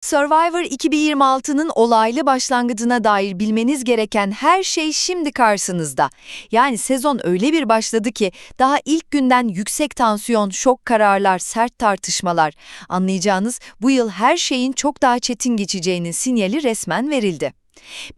Survivor 2026'nın olaylı başlangıcına dair bilmeniz gereken her şey şimdi karşınızda. Yani sezon öyle bir başladı ki daha ilk günden yüksek tansiyon, şok kararlar, sert tartışmalar. Anlayacağınız bu yıl her şeyin çok daha çetin geçeceğinin sinyali resmen verildi.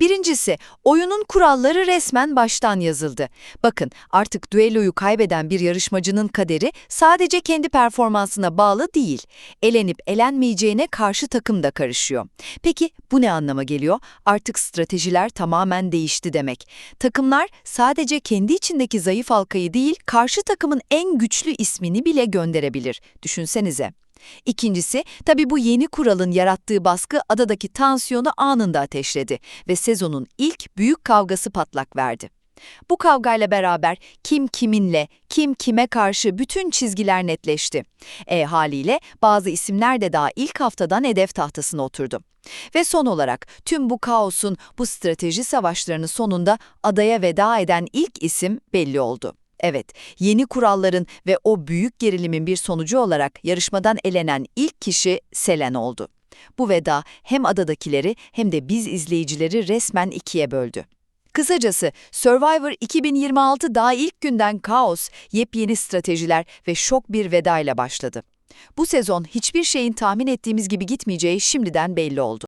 Birincisi, oyunun kuralları resmen baştan yazıldı. Bakın, artık düelloyu kaybeden bir yarışmacının kaderi sadece kendi performansına bağlı değil. Elenip elenmeyeceğine karşı takım da karışıyor. Peki bu ne anlama geliyor? Artık stratejiler tamamen değişti demek. Takımlar sadece kendi içindeki zayıf halkayı değil, karşı takımın en güçlü ismini bile gönderebilir. Düşünsenize. İkincisi, tabii bu yeni kuralın yarattığı baskı adadaki tansiyonu anında ateşledi ve sezonun ilk büyük kavgası patlak verdi. Bu kavgayla beraber kim kiminle, kim kime karşı bütün çizgiler netleşti. E haliyle bazı isimler de daha ilk haftadan hedef tahtasına oturdu. Ve son olarak tüm bu kaosun, bu strateji savaşlarının sonunda adaya veda eden ilk isim belli oldu. Evet, yeni kuralların ve o büyük gerilimin bir sonucu olarak yarışmadan elenen ilk kişi Selen oldu. Bu veda hem adadakileri hem de biz izleyicileri resmen ikiye böldü. Kısacası Survivor 2026 daha ilk günden kaos, yepyeni stratejiler ve şok bir vedayla başladı. Bu sezon hiçbir şeyin tahmin ettiğimiz gibi gitmeyeceği şimdiden belli oldu.